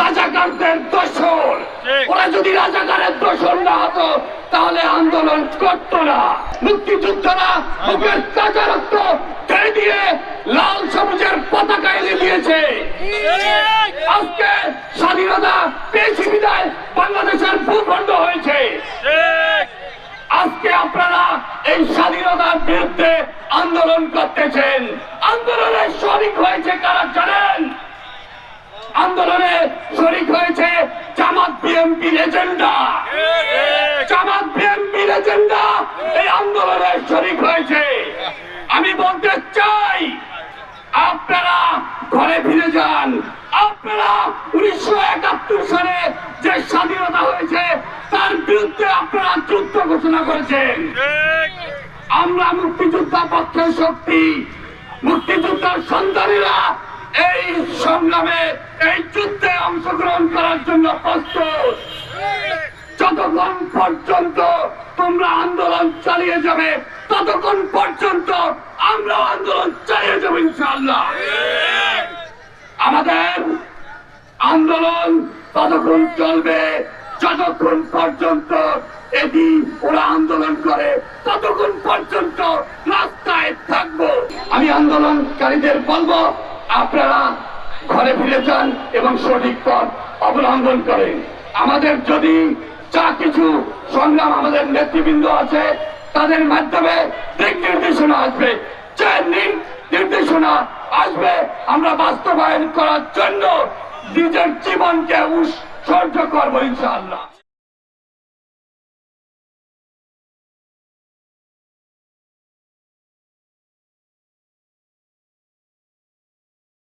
রাজাকারদের দোষর। ওরা যদি রাজাকারের দোষর না হতো তাহলে আন্দোলন করতো না। মুক্তিযোদ্ধারা বুকের কাঁচা রক্ত দিয়ে লাল সবুজের পতাকা এনে দিয়েছে। আজকে স্বাধীনতা পেয়েছি বিদায় বাংলাদেশের ভূখণ্ড হয়েছে। আজকে আপনারা এই স্বাধীনতার বিরুদ্ধে আন্দোলন করতেছেন। আন্দোলনের শরিক হয়েছে কারা জানেন আন্দোলনে শরিক হয়েছে জামাত বিএনপির এজেন্ডা জামাত বিএনপির এজেন্ডা এই আন্দোলনে শরিক হয়েছে। আমি বলতে চাই, আপনারা ঘরে ফিরে যান। আপনারা উনিশশো একাত্তর সালে যে স্বাধীনতা হয়েছে, তার বিরুদ্ধে আপনারা যুদ্ধ ঘোষণা করেছেন। আমরা মুক্তিযোদ্ধা পক্ষের শক্তি, মুক্তিযোদ্ধার সন্তানেরা এই সংগ্রামে, এই যুদ্ধে অংশগ্রহণ করার জন্য প্রস্তুত। যতক্ষণ পর্যন্ত তোমরা আন্দোলন চালিয়ে যাবে, ততক্ষণ পর্যন্ত আমরা আন্দোলন চালিয়ে যাব ইনশাআল্লাহ। আমাদের আন্দোলন ততক্ষণ চলবে, যতক্ষণ পর্যন্ত এটি ওরা আন্দোলন করে, ততক্ষণ পর্যন্ত রাস্তায় থাকব। আমি আন্দোলনকারীদের বলব, আপনারা ঘরে ফিরে যান এবং সঠিক পথ অবলম্বন করেন। আমাদের যদি যা কিছু সংগ্রাম আমাদের নেতৃবৃন্দ আছে, তাদের মাধ্যমে দিক নির্দেশনা আসবে। নির্দেশনা আসবে, আমরা বাস্তবায়ন করার জন্য নিজের জীবনকে উৎসর্গ করব ইনশাআল্লাহ।